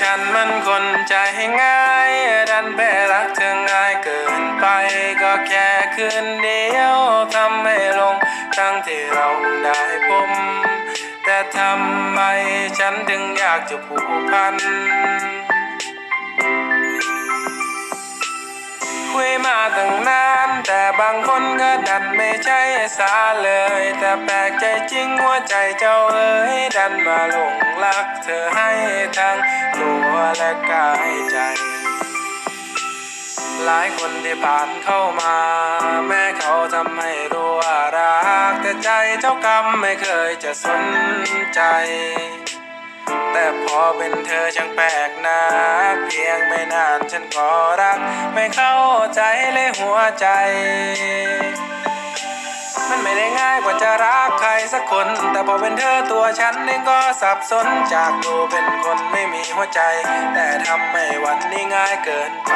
ฉันมันคนใจง่าย ดันไปรักเธอง่ายเกินไป ก็แค่คืนเดียวทำให้ลง ทั้งที่เราได้พบแต่ทำไมฉันถึงอยากจะผูกพัน คุยมาตั้งนาน แต่บางคนก็ดันไม่ใช่สาเลย แต่แปลกใจจริงหัวใจเจ้าเอ๋ยดันมาหลงรักเธอให้ทั้งตัวและกายใจ หลายคนที่ผ่านเข้ามา แม้เขาทำให้รู้ว่ารัก แต่ใจเจ้ากรรมไม่เคยจะสนใจ แต่พอเป็นเธอช่างแปลกนะเพียงไม่นานฉันก็รัก ไม่เข้าใจเลยหัวใจ มันไม่ได้ง่ายกว่าจะรักใครสักคน แต่พอเป็นเธอตัวฉันเองก็สับสนจากดูเป็นคนไม่มีหัวใจ แต่ทำให้วันนี้ง่ายเกินไป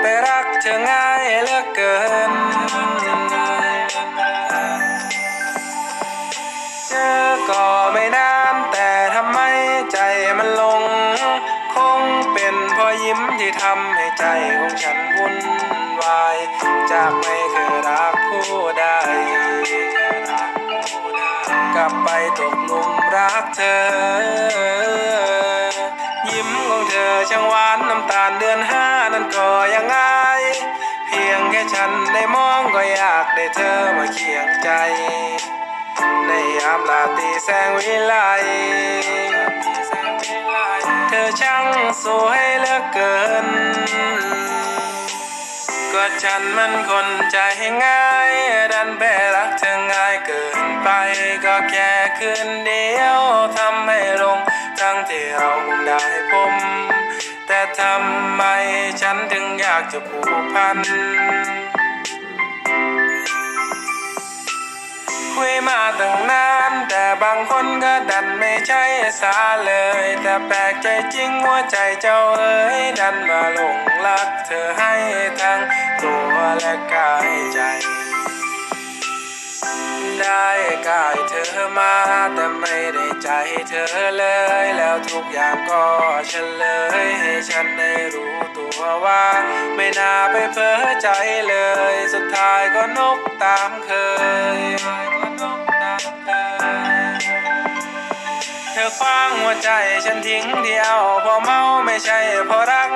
ไปรักเธอง่ายเหลือกเกิน ยิ้มที่ทำให้ใจของฉันวุ่นวาย จากไม่เคยรักผู้ใดกลับไปตกหลุมรักเธอ ยิ้มของเธอช่างหวานน้ำตาลเดือนห้านั้นก็ยังไงเพียงแค่ฉันได้มองก็อยากได้เธอมาเคียงใจ ในยามลาตีแสงวิไล สวยเหลือเกิน ก็ฉันมันคนใจง่าย ดันแปรรักเธอง่ายเกินไป ก็แค่คืนเดียวทำให้ลง ทั้งที่เราได้พบแต่ทำไมฉันถึงอยากจะผูกพัน คุยมาตั้งนานแต่บางคนก็ดันไม่ใช่สาเลย แต่แปลกใจจริงหัวใจเจ้าเอ๋ยดันมาหลงรักเธอให้ทั้งตัวและกายใจ ได้กายเธอมาแต่ไม่ได้ใจเธอเลย แล้วทุกอย่างก็เฉลยให้ฉันได้รู้ตัวว่า ไม่น่าไปเพ้อใจเลย ทายก็นกตามเคยก็นกตามเคย เธอคว้างหัวใจฉันทิ้งเดียวเพอเมาไม่ใช่เพราะรัก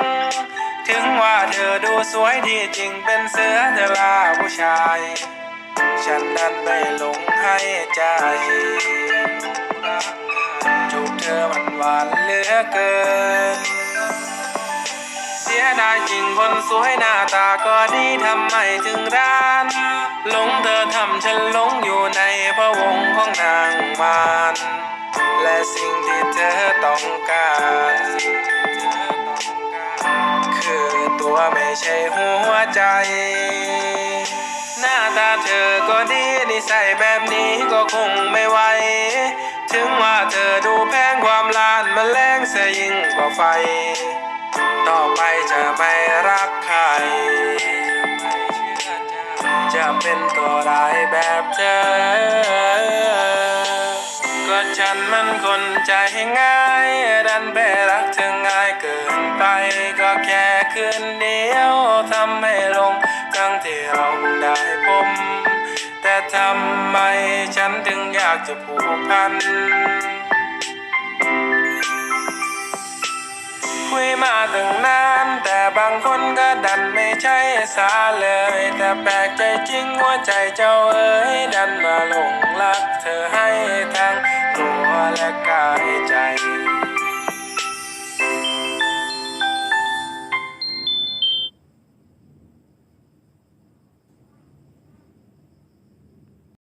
ถึงว่าเธอดูสวยที่จริงเป็นเสือเธอลาผู้ชาย ฉันนั้นไม่หลงให้ใจจูบเธอมันหวานเหลือเกิน สียดายจริงคนสวยหน้าตาก็ดีทำไมถึงร้านหลงเธอทำฉันหลงอยู่ในพระวงของนางมารและสิ่งที่เธอต้องการ คือตัวไม่ใช่หัวใจ หน้าตาเธอก็ดีนิสัยแบบนี้ก็คงไม่ไหวถึงว่าเธอดูแพงความลานมันแรงเสียยิ่งกว่าไฟ ต่อไปจะไม่รักใคร จะเป็นตัวร้ายแบบเธอ ก็ฉันมันคนใจง่าย ดันไปรักเธอง่ายเกินไป ก็แค่คืนเดียวทำให้ลงทั้งที่เราได้พบแต่ทำไมฉันถึงอยากจะผูกพัน ตั้งนานแต่บางคนก็ดันไม่ใช่สาเลย แต่แปลกใจจริงหัวใจเจ้าเอ๋ยดันมาหลงรักเธอให้ทั้งตัวและกายใจ